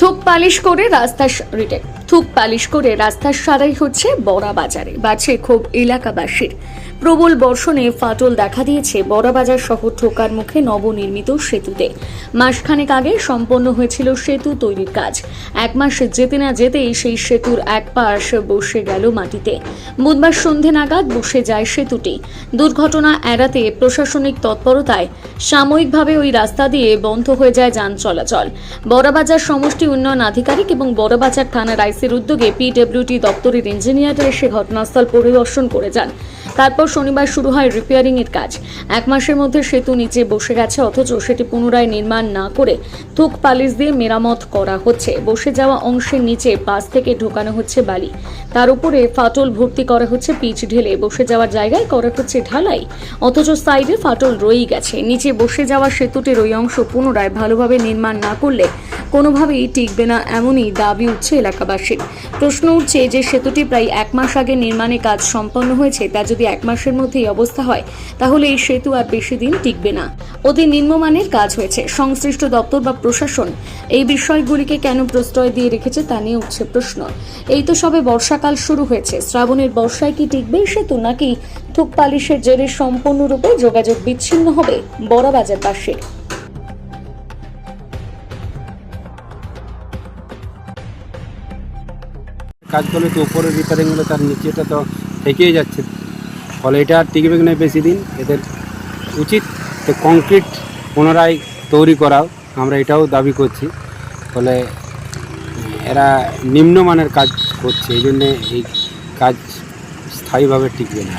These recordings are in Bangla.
থুক পালিশ করে রাস্তা রিটেক থুক পালিশ করে রাস্তা সারাই হচ্ছে বড়া বাজারে বাড়ছে খুব এলাকাবাসীর। প্রবল বর্ষণে ফাটল দেখা দিয়েছে বড়বাজার শহর ঠোকার মুখে নবনির্মিত সেতুতে। মাসখানেক আগে সম্পন্ন হয়েছিল সেতু তৈরির কাজ। এক মাস যেতে না যেতেই সেই সেতুর এক পাশ বসে গেল মাটিতে। বুধবার সন্ধে নাগাদ বসে যায় সেতুটি। দুর্ঘটনা এড়াতে প্রশাসনিক তৎপরতায় সাময়িকভাবে ওই রাস্তা দিয়ে বন্ধ হয়ে যায় যান চলাচল। বড়বাজার সমষ্টি উন্নয়ন আধিকারিক এবং বড়বাজার থানার আইসির উদ্যোগে পিডব্লিউটি দপ্তরের ইঞ্জিনিয়াররা এসে ঘটনাস্থল পরিদর্শন করে যান। তারপর শনিবার শুরু হয় রিপেয়ারিং এর কাজ। এক মাসের মধ্যে সেতু নিচে বসে গেছে, অথচ সেটি পুনরায় নির্মাণ না করে থুক পালিশ দিয়ে মেরামত করা হচ্ছে। বসে যাওয়া অংশের নিচে পাশ থেকে ঢোকানো হচ্ছে বালি। তার উপরে ফাটল ভর্তি করা হচ্ছে পিচ ঢেলে। বসে যাওয়ার জায়গায় করা হচ্ছে ঢালাই, অথচ সাইডে ফাটল রয়েই গেছে। নিচে বসে যাওয়া সেতুটির ওই অংশ পুনরায় ভালোভাবে নির্মাণ না করলে কোনোভাবেই টিকবে না এমনই দাবি উঠছে এলাকাবাসীর। প্রশ্ন উঠছে যে সেতুটি প্রায় এক মাস আগে নির্মাণে কাজ সম্পন্ন হয়েছে, তা যদি এক মাসের মধ্যে এই অবস্থা হয়, তাহলে এই সেতু আর বেশি দিন টিকবে না। অতি নিম্নমানের কাজ হয়েছে। সংশ্লিষ্ট দপ্তর বা প্রশাসন এই বিষয়গুলিকে কেন প্রশ্রয় দিয়ে রেখেছে তা নিয়ে উঠছে প্রশ্ন। এই তো সবে বর্ষাকাল শুরু হয়েছে। শ্রাবণের বর্ষায় কি টিকবে সেতু, নাকি থুক পালিশের জেরে সম্পূর্ণরূপে যোগাযোগ বিচ্ছিন্ন হবে বড়বাজার পাশে? কাজ করলে তো উপরে রিপেয়ারিং হলে তার নিচেটা তো থেকেই যাচ্ছে। ফলে এটা আর টিকবে না বেশি দিন এদের উচিত যে কংক্রিট পুনরায় তৈরি করাও। আমরা এটাও দাবি করছি। ফলে এরা নিম্নমানের কাজ করছে এই জন্যে এই কাজ স্থায়ীভাবে টিকবে না।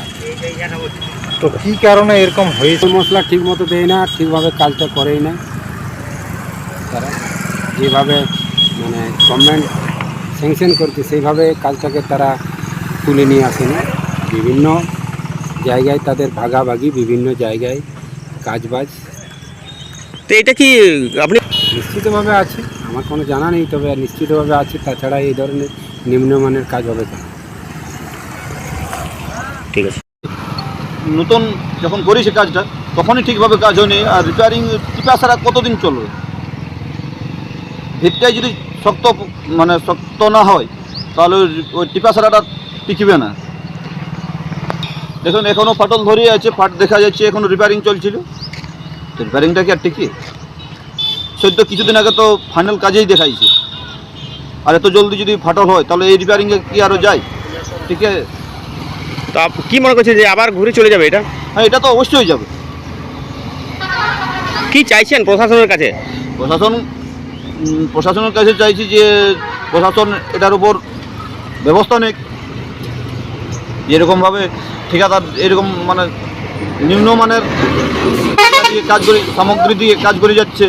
তো কি কারণে এরকম হয়েছে? মশলা ঠিক মতো দেয় না ঠিকভাবে কাজটা করেই না। তারা যেভাবে মানে গভর্নমেন্ট স্যাংশন করছে সেইভাবে কাজটাকে তারা তুলে নিয়ে আসে না বিভিন্ন জায়গায় তাদের ভাগাভাগি বিভিন্ন জায়গায় কাজবাজ। তো এটা কি আপনি নিশ্চিতভাবে আছে আমার কোনো জানা নেই তবে নিশ্চিতভাবে আছে তাছাড়া এই ধরনের নিম্নমানের কাজ হবে কেন? ঠিক আছে। নতুন যখন করেছে কাজটা তখনই ঠিকভাবে কাজ হয়নি আর রিপেয়ারিং টিপা ছাড়া কতদিন চলবে? ভিতটাই যদি শক্ত মানে শক্ত না হয় তাহলে ওই ওই টিপা ছাড়াটা টিকবে না। দেখুন এখনও ফাটল ধরিয়ে আছে ফাট দেখা যাচ্ছে এখনও রিপেয়ারিং চলছিল। তো রিপেয়ারিংটা কি আর টিকি সদ্য কিছুদিন আগে তো ফাইনাল কাজেই দেখাইছে। আর এত জলদি যদি ফাটল হয় তাহলে এই রিপেয়ারিংয়ে কি আরও যায়? ঠিক আছে? তো কি মনে করছে যে আবার ঘুরে চলে যাবে এটা? হ্যাঁ এটা তো অবশ্যই যাবে। কি চাইছেন প্রশাসনের কাছে? প্রশাসন প্রশাসনের কাছে চাইছি যে প্রশাসন এটার উপর ব্যবস্থা নেক। যেরকমভাবে ঠিকাদার এরকম মানে নিম্নমানের দিয়ে কাজ করে সামগ্রী দিয়ে কাজ করে যাচ্ছে।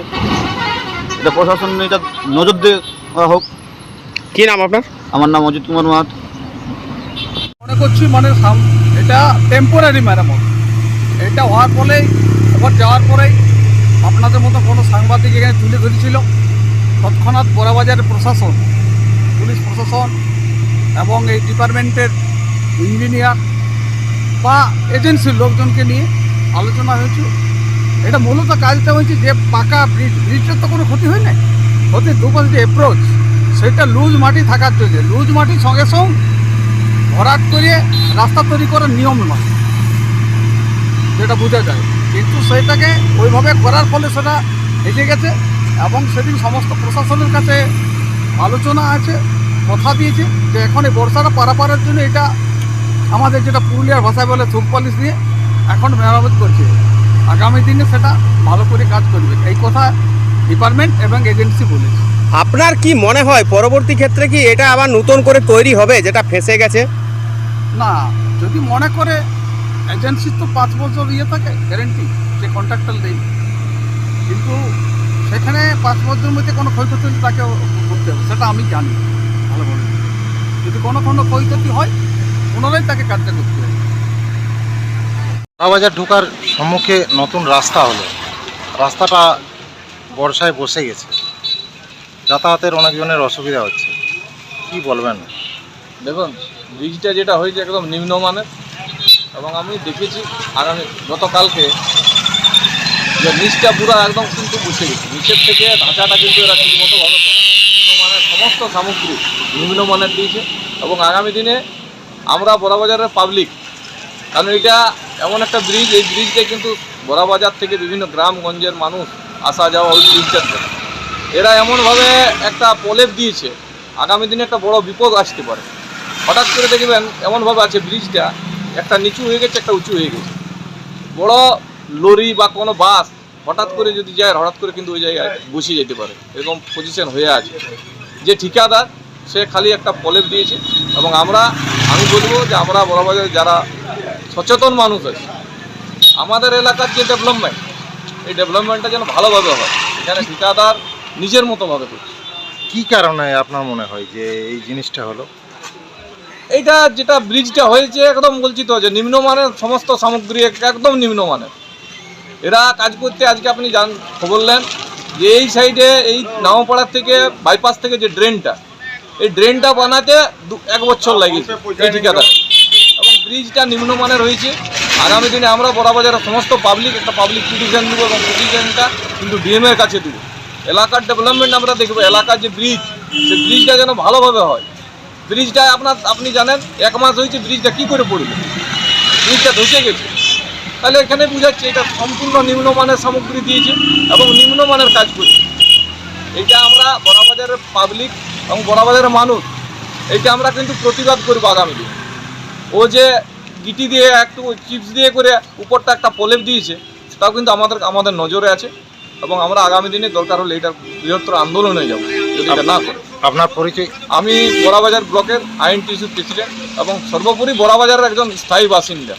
এটা প্রশাসন এটা নজর দিয়ে করা হোক। কি নাম আপনার? আমার নাম অজিত কুমার মাহাত। মনে করছি মানে সাম- এটা টেম্পোরারি মেরামত এটা হওয়ার ফলেই আবার যাওয়ার পরেই আপনাদের মতো কোনো সাংবাদিক এখানে তুলে ধরেছিল। তৎক্ষণাৎ বড়াবাজারের প্রশাসন পুলিশ প্রশাসন এবং এই ডিপার্টমেন্টের ইঞ্জিনিয়ার বা এজেন্সির লোকজনকে নিয়ে আলোচনা হয়েছে। এটা মূলত কাজটা হয়েছে যে পাকা ব্রিজ ব্রিজটার তো কোনো ক্ষতি হয় না ক্ষতি দুপাশ যে অ্যাপ্রোচ সেটা লুজ মাটি থাকার জন্য। লুজ মাটির সঙ্গে সঙ্গে ভরাট করে রাস্তা তৈরি করার নিয়ম নয়। যেটা বোঝা যায়। কিন্তু সেটাকে ওইভাবে করার ফলে সেটা এসে গেছে এবং সেদিন সমস্ত প্রশাসনের কাছে আলোচনা আছে, কথা দিয়েছে যে এখন এই বর্ষাটা পারাপারের জন্য এটা আমাদের যেটা পুরুলিয়ার ভাষায় বলে থুক পলিশ দিয়ে এখন মেরামত করছে। আগামী দিনে সেটা ভালো করে কাজ করবে। এই কথা ডিপার্টমেন্ট এবং এজেন্সি বলেছে। আপনার কি মনে হয় পরবর্তী ক্ষেত্রে কি এটা আবার নতুন করে তৈরি হবে যেটা ফেসে গেছে? না যদি মনে করে এজেন্সির তো পাঁচ বছর ইয়ে থাকে গ্যারেন্টি যে কন্ট্রাক্টার দেয় কিন্তু সেখানে পাঁচ বছরের মধ্যে কোনো ক্ষয়ক্ষতি হলে তাকে করতে হবে সেটা আমি জানি ভালো করে। যদি কোনো কোনো ক্ষয়ক্ষতি হয় পুনরায় তাকে কাজটা করতে হবে। বাজার ঢোকার সম্মুখে নতুন রাস্তা হলো। রাস্তাটা বর্ষায় বসে গেছে। যাতায়াতের অনেকজনের অসুবিধা হচ্ছে। কি বলবেন? দেখুন ব্রিজটা যেটা হয়েছে একদম নিম্নমানের এবং আমি দেখেছি আগামী গতকালকে যে নিচটা পুরো একদম কিন্তু বসে গেছে। নিচের থেকে ঢাঁচাটা কিন্তু এরা ঠিকমতো ভালো করে নিম্নমানের সমস্ত সামগ্রী নিম্নমানের দিয়েছে এবং আগামী দিনে আমরা বড়াবাজারের পাবলিক কারণ এটা এমন একটা ব্রিজ এই ব্রিজটা কিন্তু বড়াবাজার থেকে বিভিন্ন গ্রামগঞ্জের মানুষ আসা যাওয়া ওই ব্রিজটাতে এরা এমনভাবে একটা প্রলেপ দিয়েছে, আগামী দিনে একটা বড় বিপদ আসতে পারে। হঠাৎ করে দেখবেন এমনভাবে আছে ব্রিজটা একটা নিচু হয়ে গেছে, একটা উঁচু হয়ে গেছে। বড় লরি বা কোনো বাস হঠাৎ করে যদি যায়, হঠাৎ করে কিন্তু ওই জায়গায় বসিয়ে যেতে পারে। এরকম পজিশন হয়ে আছে। যে ঠিকাদার সে খালি একটা প্রলেপ দিয়েছে এবং আমরা আমি বলব যে আমরা বড়বাজারে যারা সচেতন মানুষ আছে আমাদের এলাকার যে ডেভেলপমেন্ট এই ডেভেলপমেন্টটা যেন ভালোভাবে হয়। এখানে ঠিকাদার নিজের মতোভাবে করছে। কি কারণে আপনার মনে হয় যে এই জিনিসটা হলো? এইটা যেটা ব্রিজটা হয়েছে একদম বলছি তো যে নিম্নমানের সমস্ত সামগ্রী একদম নিম্নমানের। এরা কাজ করতে আজকে আপনি জান বললেন যে এই সাইডে এই নামপাড়ার থেকে বাইপাস থেকে যে ড্রেনটা এই ড্রেনটা বানাতে দু- এক বছর লাগিয়েছে এই ঠিকাদার। এবং ব্রিজটা নিম্নমানের হয়েছে। আগামী দিনে আমরা বড়াবাজারের সমস্ত পাবলিক একটা পাবলিক পিটিশন দেবো এবং পিটিশনটা কিন্তু ডিএমের কাছে দেবো। এলাকার ডেভেলপমেন্ট আমরা দেখব এলাকার যে ব্রিজ সেই ব্রিজটা যেন ভালোভাবে হয়। ব্রিজটা আপনার আপনি জানেন এক মাস হয়েছে ব্রিজটা কি করে পড়বে ব্রিজটা ধসে গেছে। তাহলে এখানে বুঝাচ্ছে এটা সম্পূর্ণ নিম্নমানের সামগ্রী দিয়েছে এবং নিম্নমানের কাজ করছে। এটা আমরা বড়াবাজারের পাবলিক এবং বড়াবাজারের মানুষ এটা আমরা কিন্তু প্রতিবাদ করব আগামী দিন। ও যে গিটি দিয়ে একটু চিপস দিয়ে করে উপরটা একটা প্রলেপ দিয়েছে সেটাও কিন্তু আমাদের আমাদের নজরে আছে এবং আমরা আগামী দিনে দরকার হলে এটা বৃহত্তর আন্দোলনে যাব যদি এটা না করে। আপনার পরিচয়? আমি বড়াবাজার ব্লকের আইএনটিসির প্রেসিডেন্ট এবং সর্বোপরি বড়াবাজারের একজন স্থায়ী বাসিন্দা।